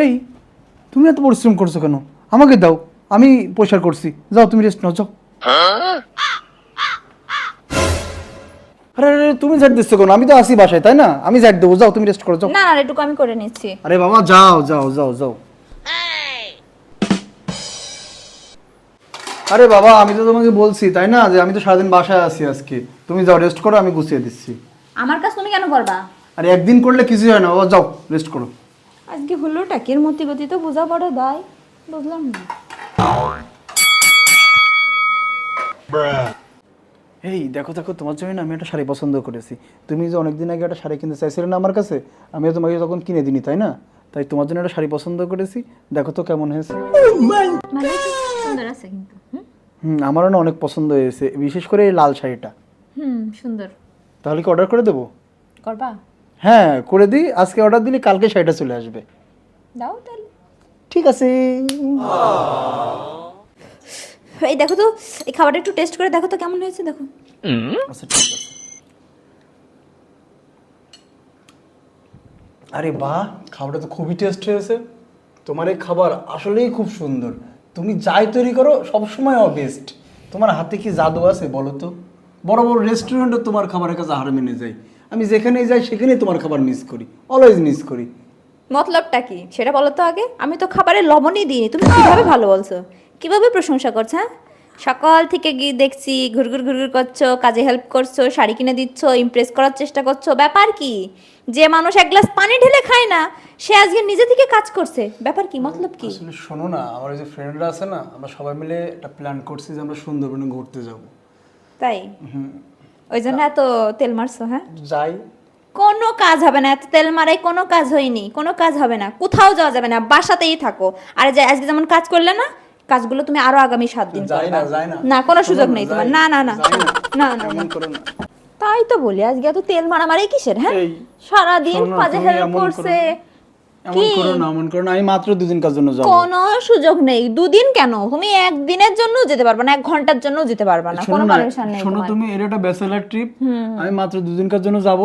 এই তুমি এত পরিশ্রম করছ কেন? আমাকে দাও আমি পয়সা করছি। যাও তুমি রেস্ট নাও যাও। আরে আরে তুমি ঝাড় দিচ্ছ কেন? আমি তো আসি বাসায় তাই না? আমি ঝাড় দেবো যাও তুমি রেস্ট করো যাও। না না এটুকু আমি করে নিচ্ছি। আরে বাবা যাও যাও যাও যাও। আরে বাবা আমি তো তোমাকে বলছি তাই না? যে আমি তো সারাদিন বাসায় আছি আজকে। তুমি যাও রেস্ট করো আমি গুছিয়ে দিচ্ছি। আমার কাজ তুমি কেন করবা? আরে একদিন করলে কিছুই হয় না বাবা যাও রেস্ট করো। আজকে হলো টাকের মতি গতি তো বোঝা পড়ে দায় বুঝলাম না। এই দেখো দেখো তোমার জন্য আমি একটা শাড়ি পছন্দ করেছি। তুমি যে অনেকদিন আগে একটা শাড়ি কিনতে চাইছিলে না আমার কাছে আমি তোমাকে তখন কিনে দিনি তাই না? তাই তোমার জন্য একটা শাড়ি পছন্দ করেছি। দেখো তো কেমন হয়েছে। ভালো সুন্দর আছে কিন্তু হুম? হুম আমারও না অনেক পছন্দ হয়েছে বিশেষ করে এই লাল শাড়িটা। হুম সুন্দর। তাহলে কি অর্ডার করে দেবো? করবা? হ্যাঁ করে দিই। আজকে অর্ডার দিলে কালকে শাড়িটা চলে আসবে। দাও তাহলে। ঠিক আছে। এই দেখো তো এই খাবারটা একটু টেস্ট করে দেখো তো কেমন হয়েছে দেখো। আচ্ছা ঠিক আছে। আরে বাহ খাবারটা তো খুবই টেস্ট হয়েছে। তোমার এই খাবার আসলেই খুব সুন্দর। তুমি যাই তৈরি করো সবসময় বেস্ট তোমার হাতে কি জাদু আছে বলো তো? বড় বড় রেস্টুরেন্টে তোমার খাবারের কাছে হার মেনে যাই আমি যেখানেই যাই সেখানেই তোমার খাবার মিস করি অলওয়েজ মিস করি। মতলবটা কি? সেটা বলো তো আগে। আমি তো খাবারে লবণই দিইনি। তুমি কীভাবে ভালো বলছো? কীভাবে প্রশংসা করছ হ্যাঁ? সকাল থেকে গিয়ে দেখছি ঘুরঘুর ঘুরঘুর করছ কাজে হেল্প করছ শাড়ি কিনে দিচ্ছ ইমপ্রেস করার চেষ্টা করছ। ব্যাপার কি? যে মানুষ এক গ্লাস পানি ঢেলে খায় না সে আজকে নিজে থেকে কাজ করছে। ব্যাপার কি? মতলব কি? আসলে শোনো না আমার ওই যে ফ্রেন্ডরা আছে না আমরা সবাই মিলে একটা প্ল্যান করছি যে আমরা সুন্দরবনে ঘুরতে যাব। তাই? ওই জন্য এত তেল মারছো হ্যাঁ? যাই। কোনো কাজ হবে না এত তেল মারাই কোনো কাজ হয়নি কোনো কাজ হবে না কোথাও যাওয়া যাবে না বাসাতেই থাকো। আর যে আজকে যেমন কাজ করলে না কাজগুলো তুমি আরও আগামী সাত দিন না কোনো সুযোগ নেই তোমার। না না না না। না তাই তো বলি আজকে এত তেল মারামারি কিসের হ্যাঁ? সারাদিন কাজে হেল্প করছে। এমন করো না এমন করো না। আমি মাত্র দুদিন কাজ জন্য যাব? কোনো সুযোগ নেই। দুদিন কেন? তুমি একদিনের জন্য যেতে পারবে না এক ঘণ্টার জন্য যেতে পারবে না। কোনো পারমিশন নেই শোনো তোমার। তুমি এর একটা ব্যাচেলার ট্রিপ আমি মাত্র দুদিন কাজ জন্য যাব?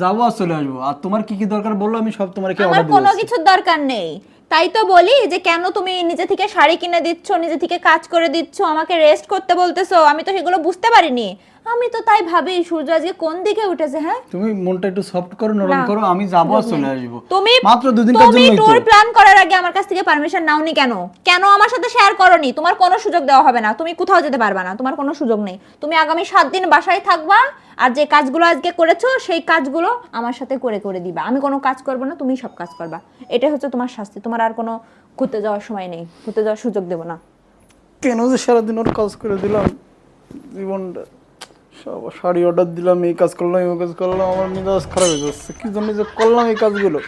যাব আর চলে আসব। আর তোমার কি কি দরকার বলল আমি সব তোমার কি অর্ডার কোনো কিছুর দরকার নেই। তাই তো বলি যে কেন তুমি নিজে থেকে শাড়ি কিনে দিচ্ছ নিজে থেকে কাজ করে দিচ্ছ আমাকে রেস্ট করতে বলতেছো? আমি তো সেগুলো বুঝতে পারিনি। আমি তো তাই ভাবি সূর্য আজকে কোন দিকে উঠেছে হ্যাঁ? তুমি মনটা একটু সফট করো নরম করো আমি যাব আর চলে আসব। তুমি মাত্র দুদিন কাজ তুমি ট্যুর প্ল্যান করার আগে আমার কাছ থেকে পারমিশন নাওনি কেন? কেন আমার সাথে শেয়ার করনি? তোমার কোনো সুযোগ দেওয়া হবে না। তুমি কোথাও যেতে পারবে না তোমার কোনো সুযোগ নেই। তুমি আগামী সাত দিন বাসায় থাকবা আর যে কাজগুলো আজকে করেছ সেই কাজগুলো আমার সাথে করে করে দিবা। আমি কোনো কাজ করব না তুমি সব কাজ করবা। এটা হচ্ছে তোমার শাস্তি। তোমার আর কোনো ঘুরতে যাওয়ার সময় নেই। ঘুরতে যাওয়ার সুযোগ দেবো না। কেন যে সারাদিন ওর কাজ করে দিলাম? জীবনটা শাড়ি অর্ডার দিলাম, এই কাজ করলাম, এই কাজ করলাম, আমার মেজাজ খারাপ হয়ে যাচ্ছে। কি জন্য যে করলাম এই কাজগুলো?